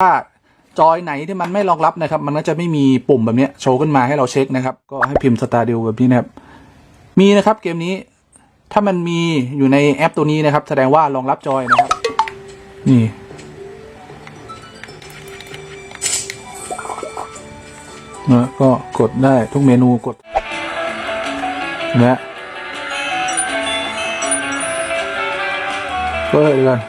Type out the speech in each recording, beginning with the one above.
ถ้าจอยไหนที่มันไม่รองรับนะครับ มันก็จะไม่มีปุ่มแบบนี้โชว์ขึ้นมาให้เราเช็คนะครับ ก็ให้พิมพ์สตาร์ดิวแบบนี้นะครับ มีนะครับเกมนี้ ถ้ามันมีอยู่ในแอปตัวนี้นะครับ แสดงว่ารองรับจอยนะครับ นี่นะก็กดได้ทุกเมนูกดนะก็เลยดีกัน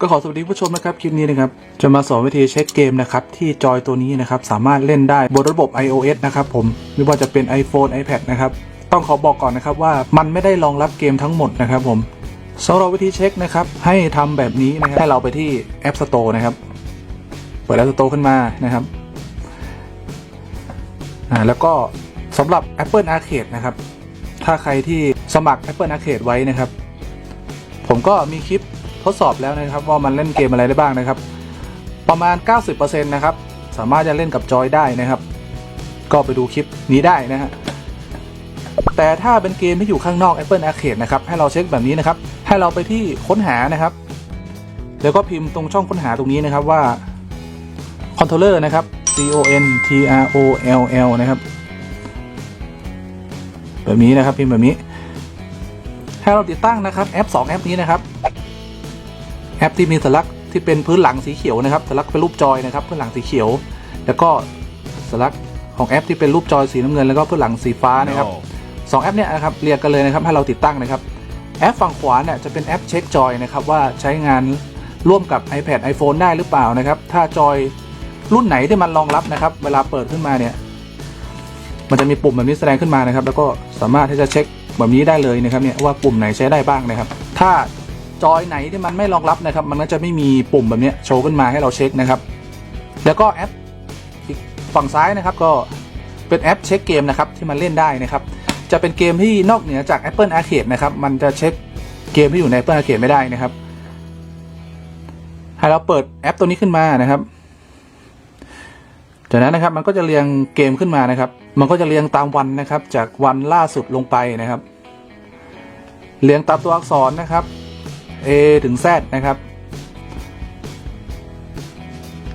ก็ขอสวัสดีผู้ชมนะครับคลิปนี้นะครับจะมาสอนวิธีเช็คเกมนะครับที่จอยตัวนี้นะครับสามารถเล่นได้บนระบบ iOS นะครับผมไม่ว่าจะเป็น iPhone iPad นะครับต้องขอบอกก่อนนะครับว่ามันไม่ได้รองรับเกมทั้งหมดนะครับผมสำหรับวิธีเช็คนะครับให้ทำแบบนี้นะครับให้เราไปที่ App Store นะครับเปิด App Store ขึ้นมานะครับอ่าแล้วก็สำหรับ Apple Arcade นะครับถ้าใครที่สมัคร Apple Arcade ไว้นะครับผมก็มีคลิป ทดสอบแล้วนะครับว่ามันเล่นเกมอะไรได้บ้างนะครับ ประมาณ 90%นะครับสามารถจะเล่นกับจอยได้นะครับ ก็ไปดูคลิปนี้ได้นะฮะแต่ถ้าเป็นเกมที่อยู่ข้างนอก Apple Arcade นะครับให้เราเช็คแบบนี้นะครับ ให้เราไปที่ค้นหานะครับ แล้วก็พิมพ์ตรงช่องค้นหาตรงนี้นะครับว่า controller นะครับ C O N T R O L L นะครับ แบบนี้นะครับพิมพ์แบบนี้ ให้เราติดตั้งนะครับแอป 2 แอปนี้นะครับ แอปที่มีสัญลักษณ์ที่เป็นพื้นหลังสีเขียวนะครับสัญลักษณ์เป็นรูปจอยนะครับพื้นหลังสีเขียว แล้วก็สัญลักษณ์ของแอปที่เป็นรูปจอยสีน้ำเงินแล้วก็พื้นหลังสีฟ้านะครับสองแอปเนี่ยนะครับเรียงกันเลยนะครับให้เราติดตั้งนะครับแอปฝั่งขวาเนี่ยจะเป็นแอปเช็คจอยนะครับว่าใช้งานร่วมกับ iPad iPhone ได้หรือเปล่านะครับ ถ้าจอยรุ่นไหนที่มันรองรับนะครับ เวลาเปิดขึ้นมาเนี่ย มันจะมีปุ่มแบบนี้แสดงขึ้นมานะครับ แล้วก็สามารถที่จะเช็คแบบนี้ได้เลยนะครับเนี่ยว่าปุ่มไหนใช้ได้บ้างนะครับ ถ้า จอยไหนที่มันไม่รองรับนะครับ มันก็จะไม่มีปุ่มแบบนี้โชว์ขึ้นมาให้เราเช็คนะครับ แล้วก็แอปอีกฝั่งซ้ายนะครับก็เป็นแอปเช็คเกมนะครับที่มันเล่นได้นะครับ จะเป็นเกมที่นอกเหนือจาก Apple Arcade นะครับ มันจะเช็คเกมที่อยู่ใน Apple Arcade ไม่ได้นะครับ ให้เราเปิดแอปตัวนี้ขึ้นมานะครับ จากนั้นนะครับมันก็จะเรียงเกมขึ้นมานะครับ มันก็จะเรียงตามวันนะครับ จากวันล่าสุดลงไปนะครับ เรียงตามตัวอักษรนะครับ A ถึง Z นะครับ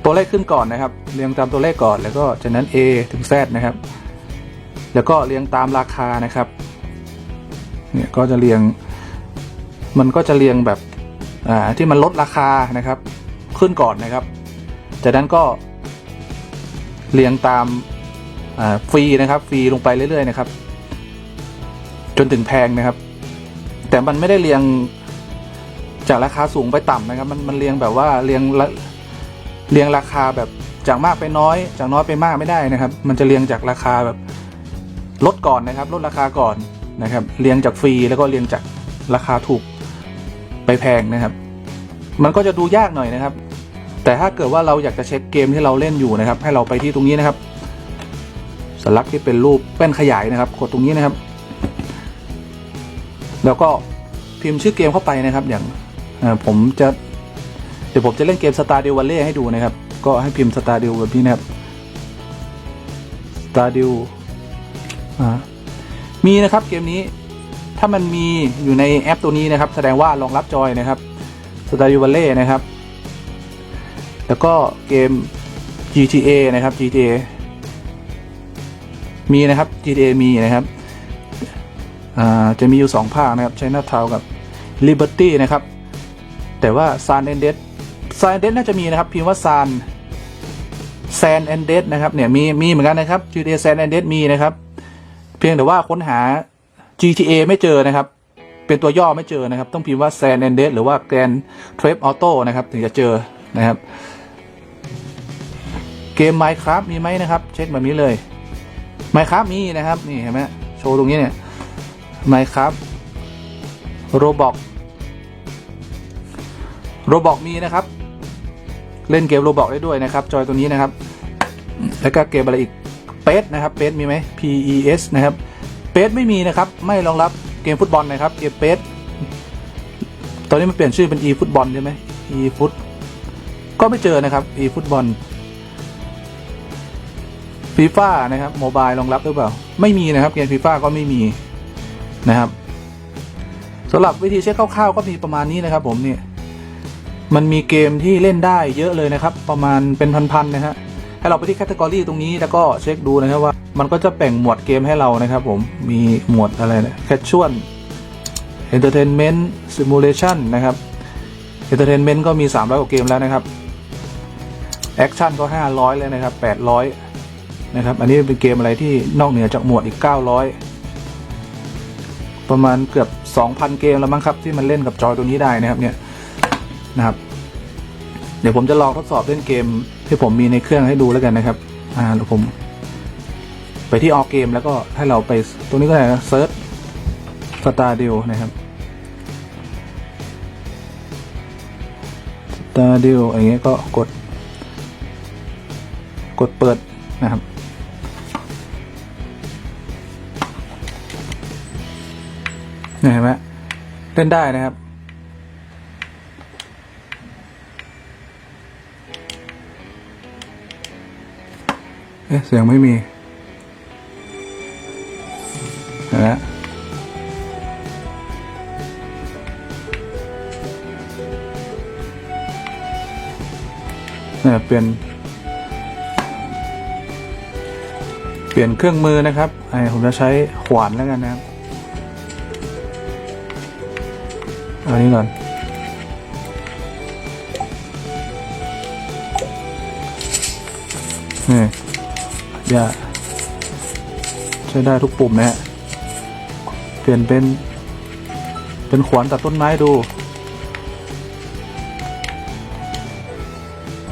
ตัวเลขขึ้นก่อนนะครับ เรียงตามตัวเลขก่อน แล้วก็จากนั้น A ถึง Z นะครับ แล้วก็เรียงตามราคานะครับ เนี่ยก็จะเรียง มันก็จะเรียงแบบอ่าที่มันลดราคานะครับ ขึ้นก่อนนะครับ จากนั้นก็เรียงตามอ่าฟรีนะครับฟรีลงไปเรื่อยๆนะครับ จนถึงแพงนะครับ แต่มันไม่ได้เรียง จากราคาสูงไปต่ำนะครับ มันมันเรียงแบบว่าเรียงเรียงราคาแบบจากมากไปน้อย จากน้อยไปมากไม่ได้นะครับ มันจะเรียงจากราคาแบบลดก่อนนะครับ ลดราคาก่อนนะครับ เรียงจากฟรีแล้วก็เรียงจากราคาถูกไปแพงนะครับ มันก็จะดูยากหน่อยนะครับ แต่ถ้าเกิดว่าเราอยากจะเช็คเกมที่เราเล่นอยู่นะครับ ให้เราไปที่ตรงนี้นะครับสัญลักษณ์ที่เป็นรูปแป้นขยายนะครับ กดตรงนี้นะครับ แล้วก็พิมพ์ชื่อเกมเข้าไปนะครับ อย่าง ผมจะเดี๋ยวผมจะเล่นเกม Stardew Valley ให้ดูนะครับ ก็ให้พิมพ์ Stardew แบบนี้นะครับ Stardew อ่ามีนะครับเกมนี้ถ้ามันมีอยู่ในแอปตัวนี้นะครับ แสดงว่ารองรับจอยนะครับ Stardew Valley นะครับ แล้วก็เกม GTA นะครับ GTA มีนะครับ GTA มีนะครับจะมีอยู่ 2 ภาคนะครับ Chinatown กับ Liberty นะครับ แต่ว่า San Andreas San Andreas น่าจะมีนะครับ พิมพ์ว่า San San Andreas นะครับเนี่ยมีมีเหมือนกันนะครับ GTA San Andreas มีนะครับ เพียงแต่ว่าค้นหา GTA ไม่เจอนะครับ เป็นตัวย่อไม่เจอนะครับ ต้องพิมพ์ว่า San Andreas หรือว่า Grand Theft Auto นะครับ ถึงจะเจอนะครับ เกม Minecraft มีไหมนะครับ เช็คแบบนี้เลย Minecraft มีนะครับ นี่เห็นไหมโชว์ตรงนี้เนี่ย Minecraft Roblox Roblox มีนะครับ เล่นเกม Roblox ได้ด้วยนะครับ จอยตัวนี้นะครับ แล้วก็เกมอะไรอีกเปสนะครับเปสมีไหม P E S นะครับเปสไม่มีนะครับ ไม่รองรับเกมฟุตบอลนะครับเกมเปสตอนนี้มันเปลี่ยนชื่อเป็น e ฟุตบอลใช่ไหม e ฟุตก็ไม่เจอนะครับ e ฟุตบอลฟีฟ่านะครับโมบายรองรับหรือเปล่า ไม่มีนะครับเกมฟีฟ่าก็ไม่มีนะครับสำหรับวิธีเช็คคร่าวๆก็มีประมาณนี้นะครับผมเนี่ย มันมีเกมที่เล่นได้เยอะเลยนะครับ ประมาณเป็นพันๆนะฮะให้เราไปที่แคตตากรีตรงนี้แล้วก็เช็คดูนะครับว่า มันก็จะแบ่งหมวดเกมให้เรานะครับผมมีหมวดอะไรนะแคชชวล Entertainment Simulation นนะครับ Entertainment ก็มี 300 กว่าเกมแล้วนะครับ Action ก็ 500 เลยนะครับ 800 นะครับ อันนี้เป็นเกมอะไรที่นอกเหนือจากหมวดอีก 900 ประมาณเกือบ 2,000 เกมแล้วมั้งครับ ที่มันเล่นกับจอยตัวนี้ได้นะครับเนี่ย นะครับ เดี๋ยวผมจะลองทดสอบเล่นเกม ที่ผมมีในเครื่องให้ดูแล้วกันนะครับ อ่าเดี๋ยวผม ไปที่ออกเกมแล้วก็ให้เราไปตรงนี้ก็ได้นะเซิร์ชสตาร์ดิวนะครับสตาดิวอย่างเงี้ยก็กด กดเปิดนะครับเห็นไหมเล่นได้นะครับ อ๊ะเสียงไม่มีนไหมเนี่ยเปลี่ยน เปลี่ยนเครื่องมือนะครับ ไอผมจะใช้ขวานแล้วกันนะครับอันนี้ก่อนนี่ ย่าใช้ได้ทุกปุ่มนะฮะ เปลี่ยนเป็น เป็นขวานตัดต้นไม้ดู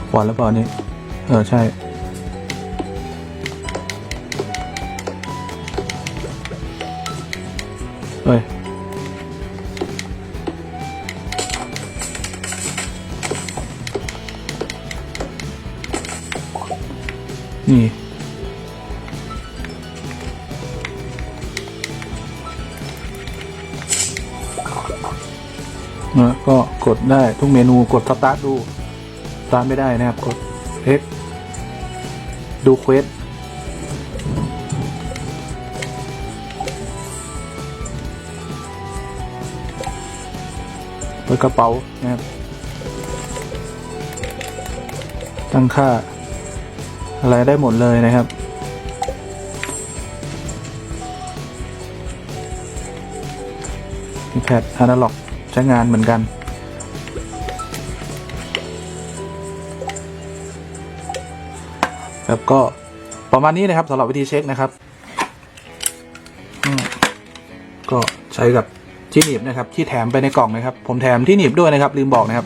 ขวานแล้วเปล่านี่ เออ ใช่เอ้ยนี่ ก็กดได้ทุกเมนูกดสตาร์ทดูสตาร์ทไม่ได้นะครับ กด X ดูเควสเปิดกระเป๋านะครับ ตั้งค่า อะไรได้หมดเลยนะครับแพดอนาล็อก ช้งานเหมือนกัน แล้วก็ประมาณนี้นะครับสำหรับวิธีเช็คนะครับก็ใช้กับที่หนีบนะครับ ที่แถมไปในกล่องนะครับ ผมแถมที่หนีบด้วยนะครับ ลืมบอกนะครับ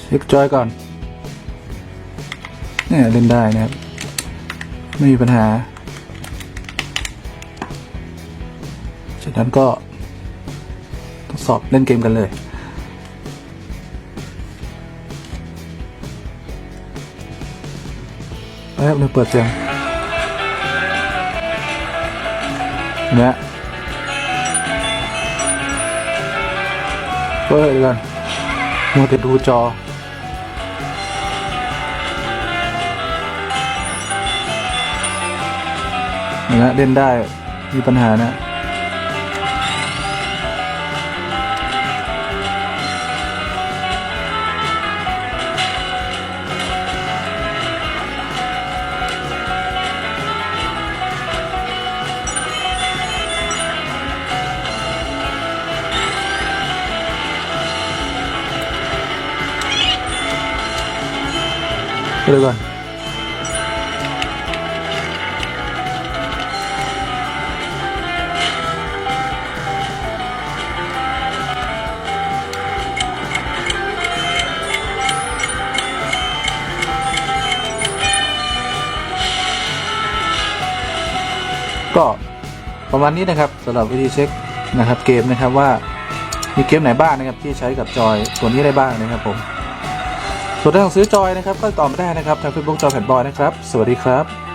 เช็คจอยก่อนเนี่ยเล่นได้นะครับ ไม่มีปัญหา จากนั้นก็ทดสอบเล่นเกมกันเลย แป๊บเลยเปิดเสียงเนี่ยเปิดกันมัวแต่ดูจอนะเล่นได้มีปัญหานะ ไปเลยก่อนก็ประมาณนี้นะครับสำหรับวิธีเช็คนะครับเกมนะครับว่ามีเกมไหนบ้างนะครับที่ใช้กับจอยส่วนนี้ได้บ้างนะครับผม ส่วนถ้าองซื้อจอยนะครับก็ติดต่อมาได้นะครับทางเฟซบุ๊กจอยแผ่นบอยนะครับ สวัสดีครับ